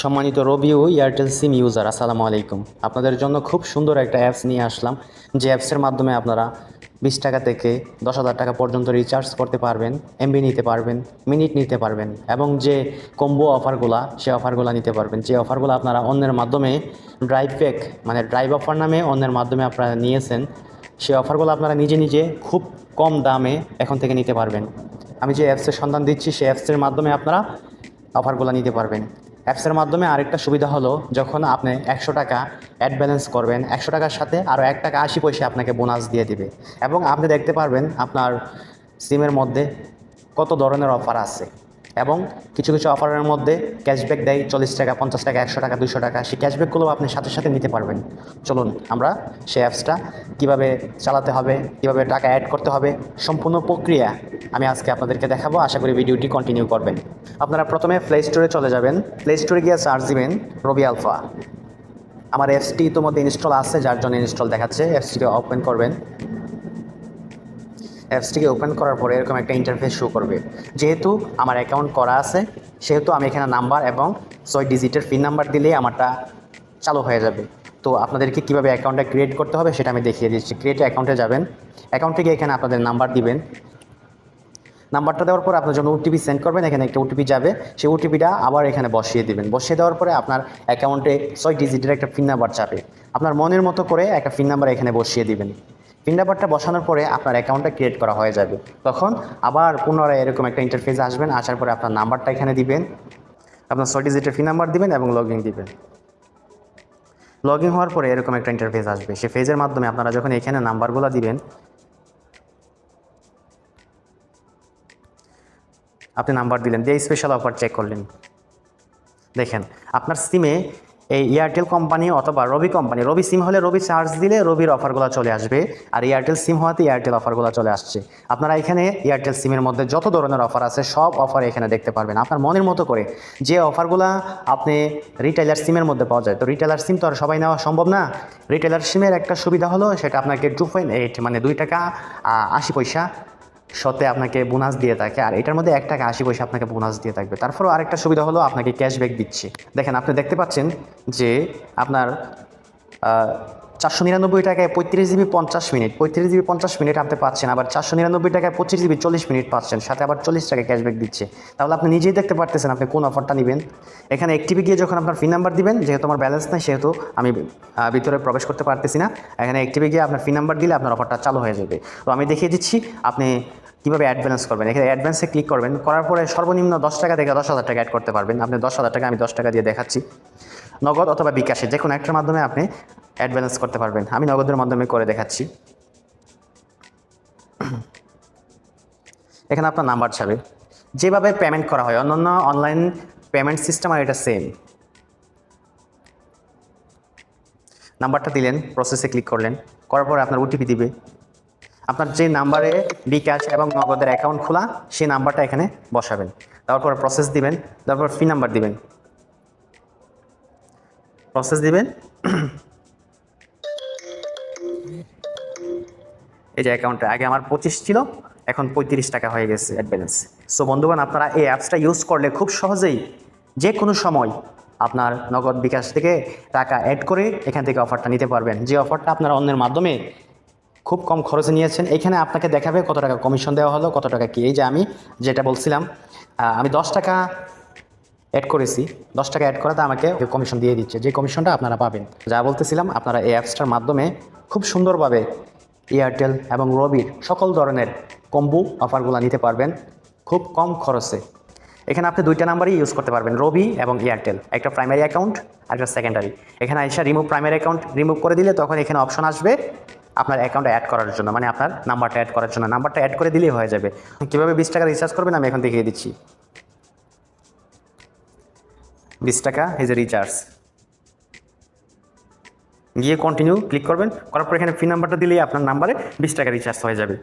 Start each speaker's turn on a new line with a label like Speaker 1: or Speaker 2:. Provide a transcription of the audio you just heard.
Speaker 1: সম্মানিত রবিউ এয়ারটেল সিম ইউজার আসসালামু আলাইকুম। আপনাদের জন্য খুব সুন্দর একটা অ্যাপস নিয়ে আসলাম। যে অ্যাপসের মাধ্যমে আপনারা বিশ টাকা থেকে দশ হাজার টাকা পর্যন্ত রিচার্জ করতে পারবেন এমবি নিতে পারবেন মিনিট নিতে পারবেন, এবং যে কম্বো অফারগুলা সে অফারগুলো নিতে পারবেন। যে অফারগুলো আপনারা অন্যের মাধ্যমে ড্রাইভ প্যাক মানে ড্রাইভ অফার নামে অন্যের মাধ্যমে আপনারা নিয়েছেন সেই অফারগুলো আপনারা নিজে নিজে খুব কম দামে এখন থেকে নিতে পারবেন। আমি যে অ্যাপসের সন্ধান দিচ্ছি সেই অ্যাপসের মাধ্যমে আপনারা অফারগুলো নিতে পারবেন। অ্যাপসের মাধ্যমে আরেকটা সুবিধা হলো যখন আপনি একশো টাকা অ্যাড ব্যালেন্স করবেন, একশো টাকার সাথে আরও এক টাকা আশি পয়সা আপনাকে বোনাস দিয়ে দিবে। এবং আপনি দেখতে পারবেন আপনার সিমের মধ্যে কত ধরনের অফার আছে। এবং কিছু কিছু অফারের মধ্যে ক্যাশব্যাক দেয় চল্লিশ টাকা, পঞ্চাশ টাকা, একশো টাকা দুশো টাকা। সেই ক্যাশব্যাকগুলো আপনি সাথে সাথে নিতে পারবেন। চলুন আমরা সেই অ্যাপসটা কীভাবে চালাতে হবে, কীভাবে টাকা অ্যাড করতে হবে, সম্পূর্ণ প্রক্রিয়া আমি আজকে আপনাদেরকে দেখাবো। আশা করি ভিডিওটি কন্টিনিউ করবেন। আপনারা প্রথমে প্লে স্টোরে চলে যাবেন। প্লে স্টোরে গিয়ে সার্চ দিবেন রবি আলফা আমার অ্যাপসটি ইতিমধ্যে ইনস্টল আছে, যার জন্য ইনস্টল দেখাচ্ছে। অ্যাপসটিকে ওপেন করবেন। অ্যাপসটিকে ওপেন করার পরে এরকম একটা ইন্টারফেস শো করবে। যেহেতু আমার অ্যাকাউন্ট করা আছে, সেহেতু আমি এখানে নাম্বার এবং ছয় ডিজিটের পিন নাম্বার দিলেই আমারটা চালু হয়ে যাবে। তো আপনাদেরকে কীভাবে অ্যাকাউন্টটা ক্রিয়েট করতে হবে সেটা আমি দেখিয়ে দিচ্ছি। ক্রিয়েট অ্যাকাউন্টে যাবেন। অ্যাকাউন্ট থেকে এখানে আপনাদের নাম্বার দিবেন। নাম্বারটা দেওয়ার পর আপনার জন্য ওটিপি সেন্ড করবেন, এখানে একটা ওটিপি যাবে। সেই ওটিপিটা আবার এখানে বসিয়ে দিবেন। বসিয়ে দেওয়ার পরে আপনার অ্যাকাউন্টে ছয় ডিজিটের একটা পিন নাম্বার যাবে আপনার মনের মতো করে একটা পিন নাম্বার এখানে বসিয়ে দিবেন। পিন নাম্বারটা বসানোর পরে আপনার অ্যাকাউন্টটা ক্রিয়েট করা হয়ে যাবে। তখন আবার পুনরায় এরকম একটা ইন্টারফেস আসবেন, আসার পরে আপনার নাম্বারটা এখানে দিবেন। আপনার ছয় ডিজিটের পিন নাম্বার দিবেন এবং লগ ইন দিবেন। লগ ইন হওয়ার পরে এরকম একটা ইন্টারফেস আসবে। সেই ফেজের মাধ্যমে আপনারা যখন এখানে নাম্বারগুলো দিবেন, আপনি নাম্বার দিলেন। দিয়ে স্পেশাল অফার চেক করলেন। দেখেন, আপনার সিমে এই এয়ারটেল কোম্পানি অথবা রবি কোম্পানি রবি সিম হলে রবি চার্জ দিলে রবির অফারগুলো চলে আসবে আর এয়ারটেল সিম হওয়াতে এয়ারটেল অফারগুলো চলে আসছে। আপনারা এখানে এয়ারটেল সিমের মধ্যে যত ধরনের অফার আছে সব অফার এখানে দেখতে পারবেন। আপনার মনের মতো করে যে অফারগুলো আপনি রিটেলার সিমের মধ্যে পাওয়া যায়, তো রিটেলার সিম তো আর সবাই নেওয়া সম্ভব না। রিটেলার সিমের একটা সুবিধা হলো সেটা আপনাকে টু পয়েন্ট এইট মানে দুই টাকা আশি পয়সা শতে আপনাকে বোনাস দিয়ে থাকে। আর এটার মধ্যে এক টাকা আশি পয়সা আপনাকে বোনাস দিয়ে থাকবে। তারপরেও আরেকটা সুবিধা হলো আপনাকে ক্যাশব্যাক দিচ্ছে। দেখেন, আপনি দেখতে পাচ্ছেন যে আপনার চারশো নিরানব্বই টাকায় পঁয়ত্রিশ জিবি পঞ্চাশ মিনিট। পঁয়ত্রিশ জিবি পঞ্চাশ মিনিট আপনি পাচ্ছেন, আবার চারশো নিরানব্বই টাকায় পঁচিশ জিবি চল্লিশ মিনিট পাচ্ছেন, সাথে আবার চল্লিশ টাকা ক্যাশব্যাক দিচ্ছে। তাহলে আপনি নিজেই দেখতে পারতেছেন আপনি কোন অফারটা নেবেন। এখানে একটিভি গিয়ে যখন আপনার ফিন নাম্বার দিবেন, যেহেতু আমার ব্যালেন্স নেই, সেহেতু আমি ভিতরে প্রবেশ করতে পারতেছি না। এখানে একটিভি গিয়ে আপনার ফিন নাম্বার দিলে আপনার অফারটা চালু হয়ে যাবে। তো আমি দেখিয়ে দিচ্ছি, আপনি কীভাবে অ্যাডভান্স করবেন? এখানে অ্যাডভান্সে ক্লিক করবেন। করার পরে সর্বনিম্ন দশ টাকা থেকে দশ হাজার টাকা অ্যাড করতে পারবেন। আপনি দশ হাজার টাকা, আমি দশ টাকা দিয়ে দেখাচ্ছি। নগদ অথবা বিকাশে যে কোনো একটার মাধ্যমে আপনি অ্যাড ব্যালেন্স করতে পারবেন। আমি নগদের মাধ্যমে করে দেখাচ্ছি। এখানে আপনার নাম্বার ছাবে যেভাবে পেমেন্ট করা হয়, অন্যান্য অনলাইন পেমেন্ট সিস্টেম আর এটা সেম নাম্বারটা দিলেন প্রসেসে ক্লিক করলেন। করার পরে আপনার ওটিপি দিবে। আপনার যে নাম্বারে বিকাশ এবং নগদের অ্যাকাউন্ট খোলা, সেই নাম্বারটা এখানে বসাবেন। তারপর প্রসেস দিবেন, তারপর ফি নাম্বার দিবেন। প্রসেস দিবেন। এই যে অ্যাকাউন্টে আগে আমার পঁচিশ ছিল, এখন পঁয়ত্রিশ টাকা হয়ে গেছে অ্যাড ব্যালেন্স সো বন্ধুগণ, আপনারা এই অ্যাপসটা ইউজ করলে খুব সহজেই যে কোনো সময় আপনার নগদ বিকাশ থেকে টাকা অ্যাড করে এখান থেকে অফারটা নিতে পারবেন। যে অফারটা আপনারা অন্যের মাধ্যমে খুব কম খরচে নিয়েছেন। এখানে আপনাকে দেখাবে কত টাকা কমিশন দেওয়া হলো, কত টাকা কি। এই যে আমি যেটা বলছিলাম আমি দশ টাকা অ্যাড করেছি। দশ টাকা অ্যাড করাতে আমাকে কমিশন দিয়ে দিচ্ছে। যে কমিশনটা আপনারা পাবেন। যা বলতেছিলাম, আপনারা এই অ্যাপসটার মাধ্যমে খুব সুন্দরভাবে এয়ারটেল এবং রবির সকল ধরনের কম্বু অফারগুলো নিতে পারবেন, খুব কম খরচে। এখানে আপনি দুইটা নাম্বারই ইউজ করতে পারবেন রবি এবং এয়ারটেল একটা প্রাইমারি অ্যাকাউন্ট আর একটা সেকেন্ডারি এখানে আইসা রিমুভ প্রাইমারি অ্যাকাউন্ট রিমুভ করে দিলে তখন এখানে অপশন আসবে আপনার অ্যাকাউন্টে অ্যাড করার জন্য মানে আপনার নাম্বারটা অ্যাড করার জন্য। নাম্বারটা অ্যাড করে দিলেই হয়ে যাবে। কীভাবে বিশ টাকা রিচার্জ করবেন আমি এখন দেখিয়ে দিচ্ছি। বিশ টাকা এই এ রিচার্জ গিয়ে কন্টিনিউ ক্লিক করবেন, করার পর এখানে ফি নাম্বারটা দিলেই আপনার নাম্বারে বিশ টাকা রিচার্জ হয়ে যাবে।